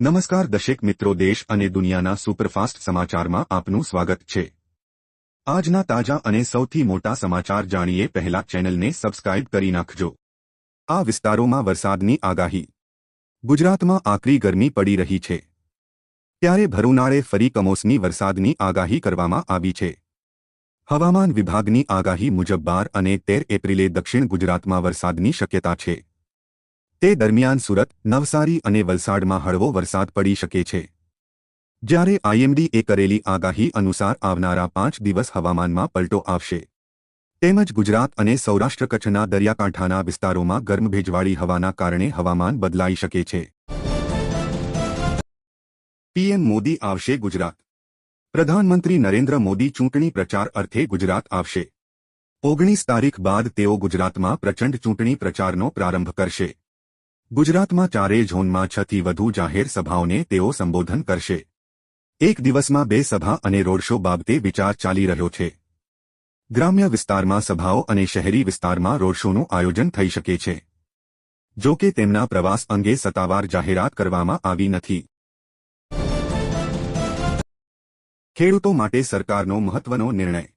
નમસ્કાર દશેક મિત્રો, દેશ અને દુનિયાના સુપરફાસ્ટ સમાચારમાં આપનું સ્વાગત છે. આજના તાજા અને સૌથી મોટા સમાચાર જાણીએ પહેલા ચેનલને સબસ્ક્રાઇબ કરી નાખજો. આ વિસ્તારોમાં વરસાદની આગાહી. ગુજરાતમાં આકરી ગરમી પડી રહી છે. ત્યારે ભરૂનાળે ફરી કમોસમી વરસાદની આગાહી કરવામાં આવી છે. હવામાન વિભાગની આગાહી મુજબ બાર અને તેર એપ્રિલે દક્ષિણ ગુજરાતમાં વરસાદની શક્યતા છે. તે દરમિયાન સુરત, નવસારી અને વલસાડમાં હળવો વરસાદ પડી શકે છે. જ્યારે આઈએમડીએ કરેલી આગાહી અનુસાર આવનારા પાંચ દિવસ હવામાનમાં પલટો આવશે. તેમજ ગુજરાત અને સૌરાષ્ટ્ર કચ્છના દરિયાકાંઠાના વિસ્તારોમાં ગરમ ભેજવાળી હવાના કારણે હવામાન બદલાઈ શકે છે. પીએમ મોદી આવશે ગુજરાત. પ્રધાનમંત્રી નરેન્દ્ર મોદી ચૂંટણી પ્રચાર અર્થે ગુજરાત આવશે. ઓગણીસ તારીખ બાદ તેઓ ગુજરાતમાં પ્રચંડ ચૂંટણી પ્રચારનો પ્રારંભ કરશે. ગુજરાતમાં ચારેય ઝોનમાં છથી વધુ જાહેર સભાઓને તેઓ સંબોધન કરશે. એક દિવસમાં બે સભા અને રોડ શો બાબતે વિચાર ચાલી રહ્યો છે. ગ્રામ્ય વિસ્તારમાં સભાઓ અને શહેરી વિસ્તારમાં રોડ શોનું આયોજન થઈ શકે છે. જો કે તેમના પ્રવાસ અંગે સત્તાવાર જાહેરાત કરવામાં આવી નથી. ખેડૂતો માટે સરકારનો મહત્વનો નિર્ણય.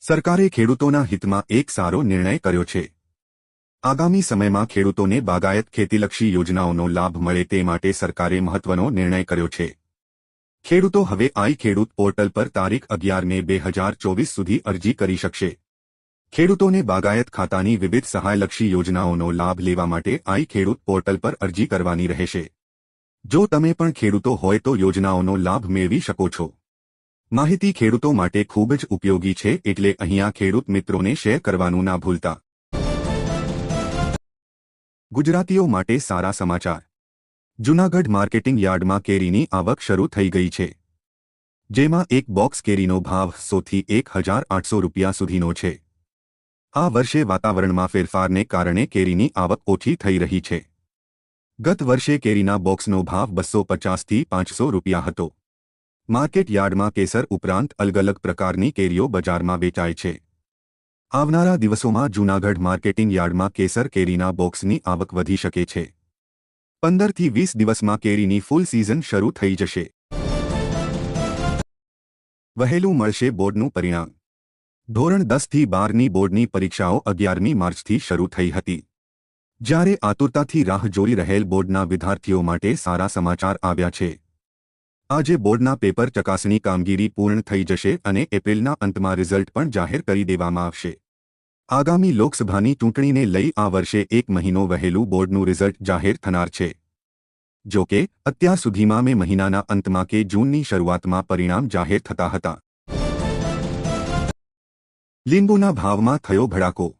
સરકારે ખેડૂતોના હિતમાં એક સારો નિર્ણય કર્યો છે. આગામી સમયમાં ખેડૂતોને બાગાયત ખેતીલક્ષી યોજનાઓનો લાભ મળે તે માટે સરકારે મહત્વનો નિર્ણય કર્યો છે. ખેડૂતો હવે આઈ ખેડૂત પોર્ટલ પર તારીખ અગિયારને બે હજાર ચોવીસ સુધી અરજી કરી શકશે. ખેડૂતોને બાગાયત ખાતાની વિવિધ સહાયલક્ષી યોજનાઓનો લાભ લેવા માટે આઈ ખેડૂત પોર્ટલ પર અરજી કરવાની રહેશે. જો તમે પણ ખેડૂતો હોય તો યોજનાઓનો લાભ મેળવી શકો છો. માહિતી ખેડૂતો માટે ખૂબ જ ઉપયોગી છે એટલે અહીંયા ખેડૂત મિત્રોને શેર કરવાનું ના ભૂલતા. ગુજરાતીઓ માટે સારા સમાચાર. જૂનાગઢ માર્કેટિંગ યાર્ડમાં કેરીની આવક શરૂ થઈ ગઈ છે. જેમાં એક બોક્સ કેરીનો ભાવ સોથી એક હજાર આઠસો રૂપિયા સુધીનો છે. આ વર્ષે વાતાવરણમાં ફેરફારને કારણે કેરીની આવક ઓછી થઈ રહી છે. ગત વર્ષે કેરીના બોક્સનો ભાવ બસો પચાસથી પાંચસો રૂપિયા હતો. માર્કેટ યાર્ડમાં કેસર ઉપરાંત અલગ અલગ પ્રકારની કેરીઓ બજારમાં વેચાય છે. આવનારા દિવસોમાં જૂનાગઢ માર્કેટિંગ યાર્ડમાં કેસર કેરીના બોક્સની આવક વધી શકે છે. પંદરથી વીસ દિવસમાં કેરીની ફૂલ સિઝન શરૂ થઈ જશે. વહેલું મળશે બોર્ડનું પરિણામ. ધોરણ દસથી બારની બોર્ડની પરીક્ષાઓ અગિયારમી માર્ચથી શરૂ થઈ હતી. જ્યારે આતુરતાથી રાહ જોઈ રહેલ બોર્ડના વિદ્યાર્થીઓ માટે સારા સમાચાર આવ્યા છે. આજે બોર્ડના પેપર ચકાસણી કામગીરી પૂર્ણ થઈ જશે અને એપ્રિલના અંતમાં રિઝલ્ટ પણ જાહેર કરી દેવામાં આવશે. આગામી લોકસભાની ચૂંટણીને લઈ આ વર્ષે એક મહિનો વહેલું બોર્ડનું રિઝલ્ટ જાહેર થનાર છે. જો કે, અત્યાર સુધીમાં મે મહિનાના અંતમાં કે જૂનની શરૂઆતમાં પરિણામ જાહેર થતા હતા. લીંબુના ભાવમાં થયો ભડાકો.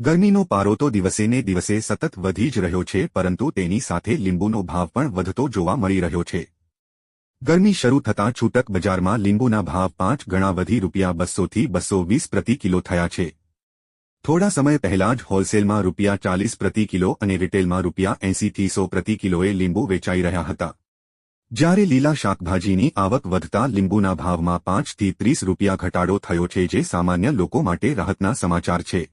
ગરમીનો પારો તો દિવસેને દિવસે સતત વધી જ રહ્યો છે, પરંતુ તેની સાથે લીંબુનો ભાવ પણ વધતો જોવા મળી રહ્યો છે. ગરમી શરૂ થતાં છૂટક બજારમાં લીંબુના ભાવ પાંચ ગણા વધી રૂપિયા બસોથી બસો વીસ પ્રતિ કિલો થયા છે. થોડા સમય પહેલા જ હોલસેલમાં રૂપિયા ચાલીસ પ્રતિ કિલો અને રિટેલમાં રૂપિયા એંસીથી સો પ્રતિ કિલોએ લીંબુ વેચાઈ રહ્યા હતા. જ્યારે લીલા શાકભાજીની આવક વધતા લીંબુના ભાવમાં પાંચથી ત્રીસ રૂપિયા ઘટાડો થયો છે, જે સામાન્ય લોકો માટે રાહતના સમાચાર છે.